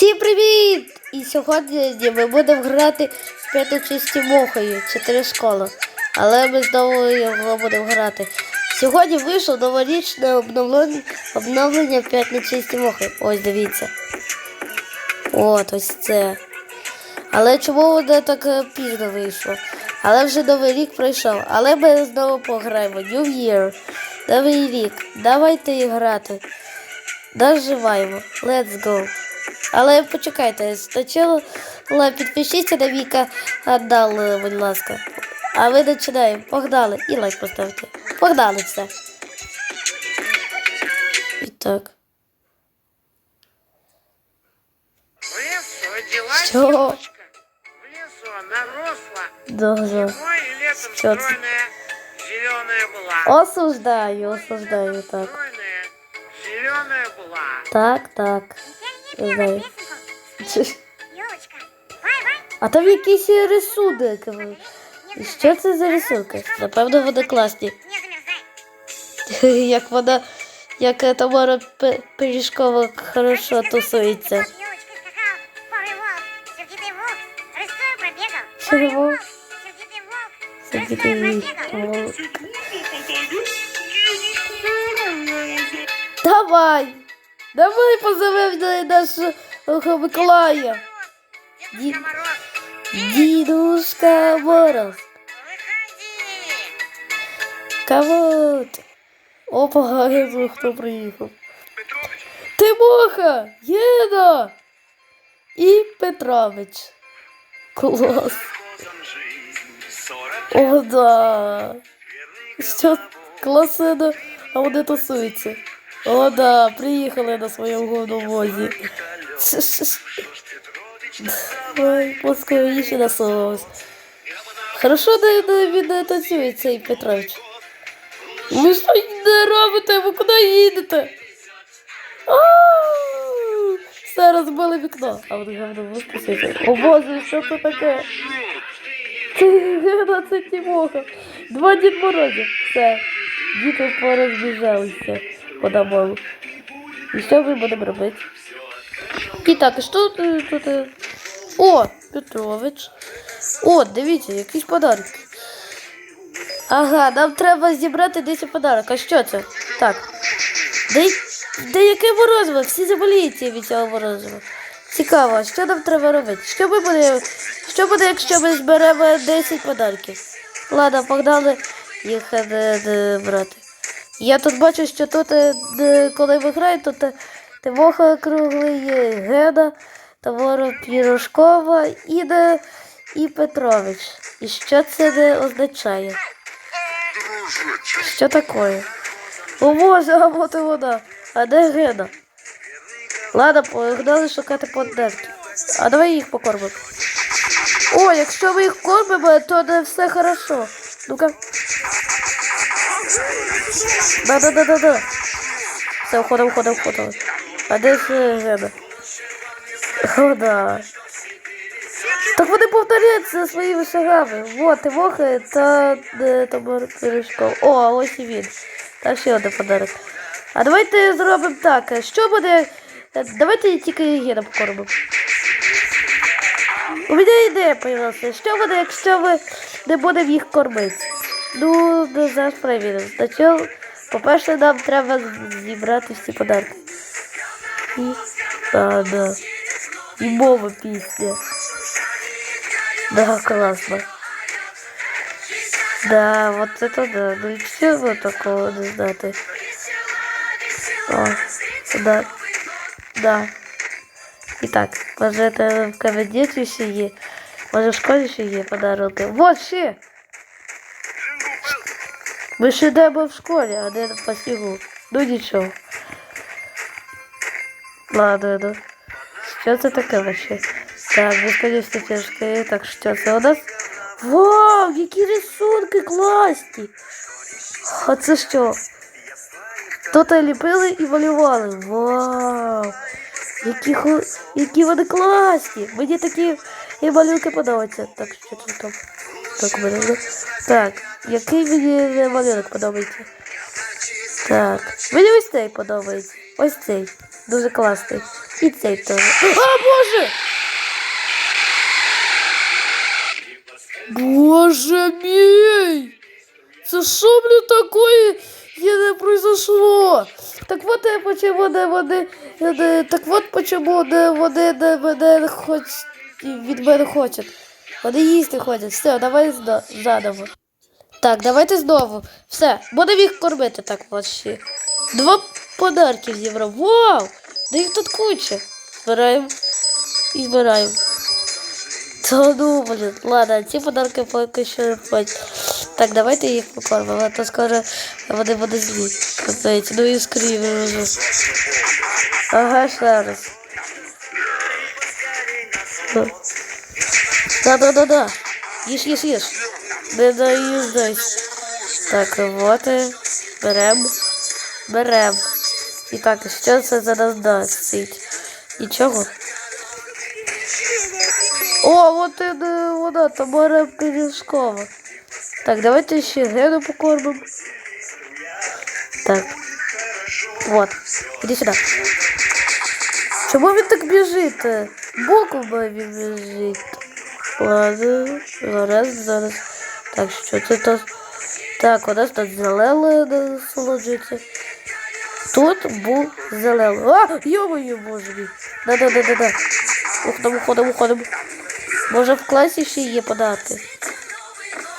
Всім привіт! І сьогодні ми будемо грати в п'ятичисті мохою чотири школи. Але ми знову його будемо грати. Сьогодні вийшло новорічне обновлення, обновлення п'ятничисті мохи. Ось дивіться. От ось це. Але чому воно так е, пізно вийшло? Але вже новий рік пройшов. Але ми знову пограємо. New Year. Новий рік. Давайте грати. Доживаємо. Let's go. Але почекайте, спочатку підпишіться на мій канал, будь ласка. А ми починаємо. Погнали. І лайк поставте. Погнали все. І так. В лесу родилась Что? елочка. В лесу она росла. Дуже. Зимой и летом Что ты? стройная, зеленая была. Осуждаю, осуждаю, так. Стройная, зеленая была. Так, так. Знаю. Елочка, бай-бай. А там якісь рисунки. І Що це за рисунки? Напевно, вони класні. Не замерзай. Як вона, як Тамара Пе- Пиріжкова хорошо тусується. Елочка скакал, порый волк, сердитый волк, рысцой пробегал. Чего? Порый волк, сердитый волк, Сердитый рысцой пробегал. волк. Давай! Давай позовем на нашого Миколая. Ді- Дедушка Мороз, Дідушка Мороз. выходи. Кого? ти? Опа, знаю, хто приїхав. Тимоха, Єда і Петрович. Клас. О, да. Що класино, а вони тусуються. О, да, приїхали на своєму водовозі. Ой, поскоріше насовувався. Хорошо, він не танцює цей Петрович. Ви що не робите? Ви куди їдете? Все розбили вікно. А от говно випустити. О боже, що це таке? Це це Тімоха. Два Дід Морозів. Все. Діти порозбіжалися по домову. І що ми будемо робити? І так, що тут? е? О, Петрович. О, дивіться, якісь подарки. Ага, нам треба зібрати 10 подарок. А що це? Так. Де, де яке морозиво? Всі заболіють від цього морозива. Цікаво, що нам треба робити? Що ми буде, що буде, якщо ми зберемо 10 подарків? Ладно, погнали їх е, е, брати. Я тут бачу, що тут, е, коли ви граєте, тут Тимоха круглий, є Гена, Тамара Пірожкова і, і Петрович. І що це не означає? Що таке? О боже, а от і вона. А де Гена? Ладно, погнали шукати подарки. А давай їх покормимо. О, якщо ми їх кормимо, то не все хорошо. Ну-ка. Да-да-да-да-да. Все, входимо, входимо, входимо. А де ж е, Гена? О, да. Так вони повторяються своїми шагами. Вот, Тимоха та Пирожков. О, а ось і він. Та ще один подарок. А давайте зробимо так. Що буде. е, Давайте тільки Гена покормимо. У мене ідея появилася. Що буде, якщо ми не будемо їх кормити? Ну, не зараз перевіримо. Спочатку, по-перше, нам треба зібрати всі подарки. І, а, да. І мова пісня. Да, классно. Да, вот это да. Ну и чего такого не знати? О, да. Да. І так, може це в кабінеті ще є. Може в школі ще є подарунки. Вот ще! Ми ще йдемо в школі, а не по снігу. Ну нічого. Ладно, ну. Що це таке вообще? Так, безконечно тяжке. Так, що це у нас? Вау, які рисунки класні! А це що? Тут ліпили і малювали. Вау! Які, ху... які вони класні! Мені такі і малюнки подобаються. Так, що це там? Так, у. Так, який мені малюнок подобається? Так, мені ось цей подобається. Ось цей. дуже класний. І цей теж. А, Боже! Боже мій! Це що мені такое не произошло? Так вот я почему не вони, так вот почему не вони не мене хоч від мене хочуть. Вони їсти хочуть. Все, давай заново. Так, давайте знову. Все, будемо їх кормити так от. Два подарки зібрав. Вау! Да їх тут куча. Збираємо і збираємо. Та ну, блін. Ладно, ці подарки поки що не хватить. Так, давайте їх покормимо, а то скоро вони будуть злі. Капець, ну і скріві вже. Ага, ще раз. Да-да-да-да. Їж, їж, їж. Не доїздись. Так, вот і берем. Берем. І так, що це за нас дасть? Нічого. О, вот і не вона, Тамара Пиріжкова. Так, давайте ще Гену покормимо. Так. Вот. Іди сюди. Чому він так біжить? Би він біжить. Ладно, зараз, зараз. Так, що це тут? Так, у нас тут зелено насолоджується. Тут був зелено. А, йо-моє, боже мій. Да-да-да-да-да. Уходимо, уходимо, уходимо. Може в класі ще є подарки.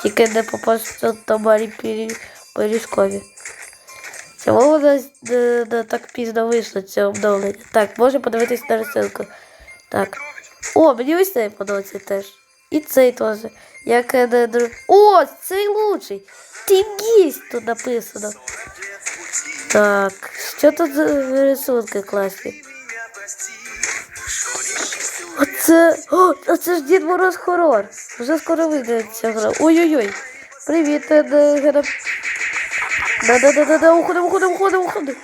Тільки не попасться Тамарі Пиріжкові. Чому вона не, не так пізно вийшло це обновлення? Так, може подивитись на розсилку. Так. О, мені ось цей подобається теж. І цей теж. Як е. О, цей лучший. Тім гість тут написано. Так, що тут за рисунки класні? Оце. О, оце ж Дід Мороз хорор. Вже скоро вийде ця гра. Ой-ой-ой. Привіт, е, Гена. Да-да-да-да-да, уходимо, уходимо, уходимо, уходимо.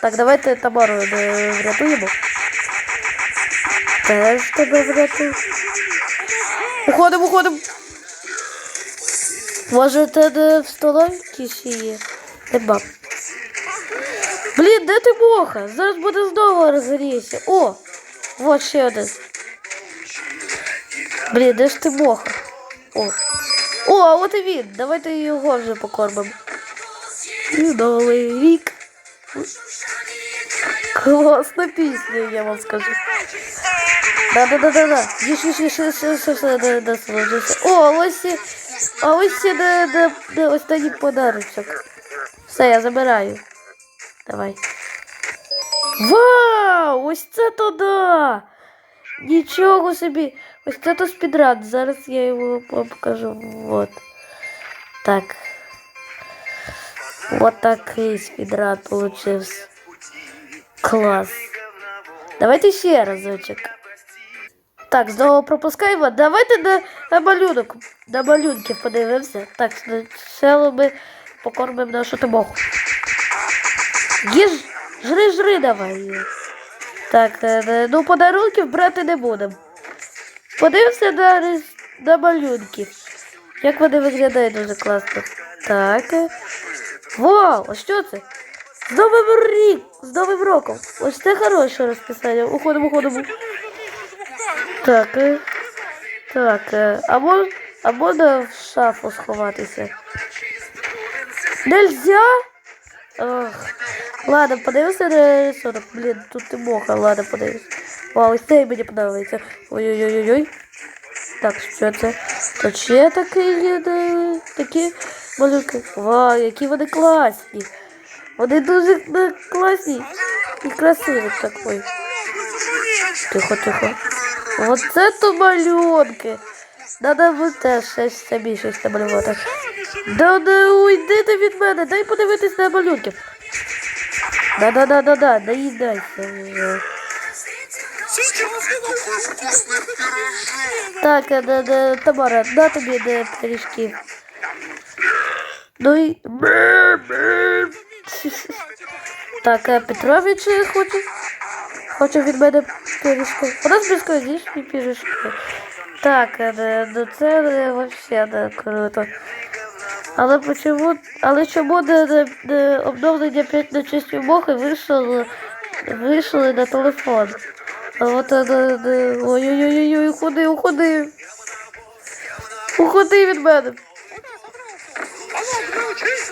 Так, давайте Тамару не врятуємо. Теж тебе врятую. Уходимо, уходимо. Може, те де в столовці ще є? Нема. Блін, де ти моха? Зараз буде знову розгоріться. О! Вот ще один. Блін, де ж ти моха? О. О, а от і він. Давайте його вже покормимо. Новий рік. Класна пісня, я вам скажу. Да-да-да-да-да. Їж, їж, їж, їж, їж, їж, да, да, насолоджуйся. О, а ось і, а ось і де, де, де останній подарочок. Все, я забираю. Давай. Вау! Ось це то да! Нічого собі. Ось це то спідран. Зараз я його вам покажу. Вот. Так. Вот такий спідран получився. Клас. Давайте ще разочок. Так, знову пропускаємо. Давайте на, на малюнок. На малюнків подивимося. Так, спочатку ми покормимо нашу тимоху. Їж, жри, жри давай. Так, е, е, ну подарунків брати не будемо. Подивимося на, на малюнки. Як вони виглядають дуже класно. Так. Вау, а що це? З Новим рік! З Новим роком! Ось це хороше розписання. Уходимо, уходимо. Так. е. Так. е, А мож, а можна в шафу сховатися? Нельзя? Ох. Ладно, подивимося на рисунок. Блін, тут і моха, ладно, подивимося. Вау, ось цей мені подобається. Ой-ой-ой-ой. Так, що це? Ще такий є, де, такі малюки. Вау, які вони класні. Вони дуже е, класні і красиві такий. Тихо, тихо. Оце то малюнки. Надо ви теж щось самі щось намалювати. Да не уйдите від мене, дай подивитись на малюнків. Да-да-да-да-да, наїдайся вже. Так, е, да, да, Тамара, на тобі де пиріжки. Ну і... Так, е, Петрович е, хоче. Хоче від мене пиріжки. У нас безконечні пиріжки. Так, е, ну це вообще не круто. Але почему, але чому не, не, не обновлення 5 на честь мохи вийшло, вийшли на телефон? А от ой-ой-ой, уходи, уходи. Уходи від мене.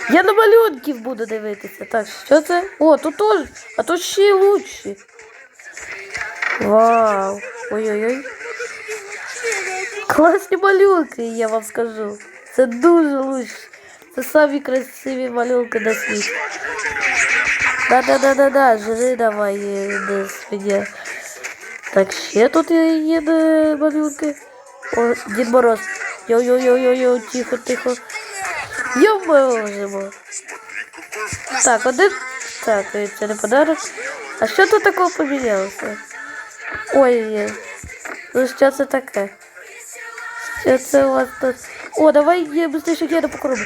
Я на малюнків буду дивитися. Так, що це? О, тут теж. А тут ще лучші. Вау. Ой-ой-ой. Класні малюнки, я вам скажу. Це дуже лучше. Це самі красиві малюнки на світі. Да-да-да-да-да, жри давай, е, не свиня. Так, ще тут є, малюнки. О, Дід Мороз. Йо-йо-йо-йо-йо, тихо, тихо. Йо можемо. Так, один. Так, е, це не подарок. А що тут такого помінялося? Ой. Ну що це таке? Що це у тут? О, давай я быстрее гену покормлю.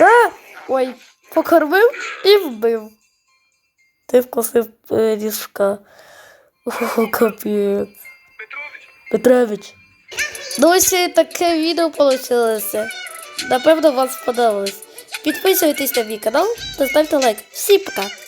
А! Ой, покормив і вбив. Ти вкусив е, ріжка. О, капець. Петрович. Ну ось і таке відео вийшло. Напевно, вам сподобалось. Підписуйтесь на мій канал та ставте лайк. Всім пока!